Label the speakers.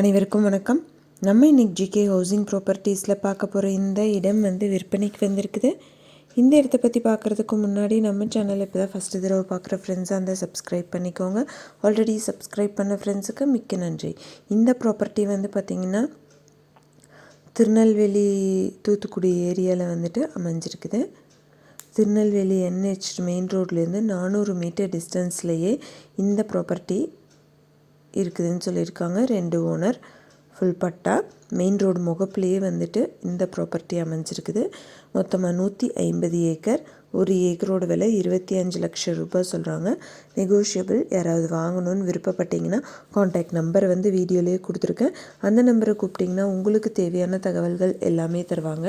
Speaker 1: அனைவருக்கும் வணக்கம். நம்ம இன்னைக்கு ஜிகே ஹவுசிங் ப்ராப்பர்ட்டிஸில் பார்க்க போகிற இந்த இடம் வந்து விற்பனைக்கு வந்திருக்குது. இந்த இடத்த பற்றி பார்க்குறதுக்கு முன்னாடி நம்ம சேனல் இப்போ தான் ஃபஸ்ட்டு தடவை பார்க்குற ஃப்ரெண்ட்ஸாக இருந்தால் சப்ஸ்கிரைப் பண்ணிக்கோங்க. ஆல்ரெடி சப்ஸ்கிரைப் பண்ண ஃப்ரெண்ட்ஸுக்கு மிக்க நன்றி. இந்த ப்ராப்பர்ட்டி வந்து பார்த்திங்கன்னா திருநெல்வேலி தூத்துக்குடி ஏரியாவில் வந்துட்டு அமைஞ்சிருக்குது. திருநெல்வேலி என்ஹெச் மெயின் ரோட்லேருந்து நானூறு மீட்டர் டிஸ்டன்ஸ்லேயே இந்த ப்ராப்பர்ட்டி இருக்குதுன்னு சொல்லியிருக்காங்க. ரெண்டு owner full patta. Main road முகப்புலேயே வந்துட்டு இந்த ப்ராப்பர்ட்டி அமைஞ்சிருக்குது. மொத்தமாக நூற்றி ஐம்பது ஏக்கர். ஒரு ஏக்கரோட விலை இருபத்தி அஞ்சு லட்சம் ரூபாய் சொல்கிறாங்க நெகோஷியபிள் யாராவது வாங்கணும்னு விருப்பப்பட்டீங்கன்னா காண்டாக்ட் நம்பர் வந்து வீடியோலேயே கொடுத்துருக்கேன். அந்த நம்பரை கூப்பிட்டிங்கன்னா உங்களுக்கு தேவையான தகவல்கள் எல்லாமே தருவாங்க.